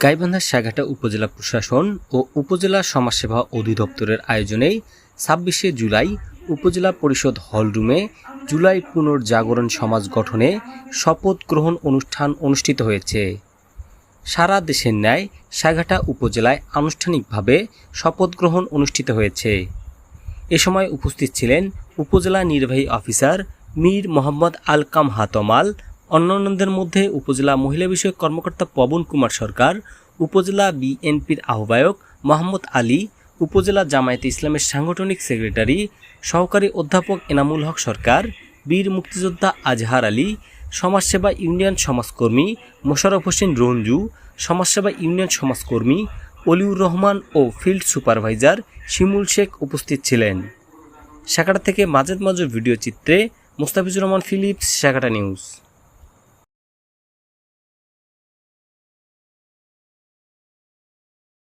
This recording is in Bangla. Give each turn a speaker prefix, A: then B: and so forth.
A: গাইবান্ধা সাগাটা উপজেলা প্রশাসন ও উপজেলা সমাজসেবা অধিদপ্তরের আয়োজনে ছাব্বিশে জুলাই উপজেলা পরিষদ হলরুমে জুলাই পুনর্জাগরণ সমাজ গঠনে শপথ গ্রহণ অনুষ্ঠান অনুষ্ঠিত হয়েছে। সারা দেশের ন্যায় সাগাটা উপজেলায় আনুষ্ঠানিকভাবে শপথ গ্রহণ অনুষ্ঠিত হয়েছে। এ সময় উপস্থিত ছিলেন উপজেলা নির্বাহী অফিসার মীর মোহাম্মদ আলকাম হাতমাল অন্যান্যদের মধ্যে উপজেলা মহিলা বিষয়ক কর্মকর্তা পবন কুমার সরকার, উপজেলা বিএনপির আহ্বায়ক মোহাম্মদ আলী, উপজেলা জামায়াতে ইসলামের সাংগঠনিক সেক্রেটারি, সহকারী অধ্যাপক এনামুল হক সরকার, বীর মুক্তিযোদ্ধা আজহার আলী, সমাজসেবা ইউনিয়ন সমাজকর্মী মোশাররফ হোসেন রঞ্জু, সমাজসেবা ইউনিয়ন সমাজকর্মী অলিউর রহমান ও ফিল্ড সুপারভাইজার শিমুল শেখ উপস্থিত ছিলেন। শাখাটা থেকে মাজেদ মাজুর ভিডিও চিত্রে মোস্তাফিজুর রহমান ফিলিপস শাখাটা নিউজ।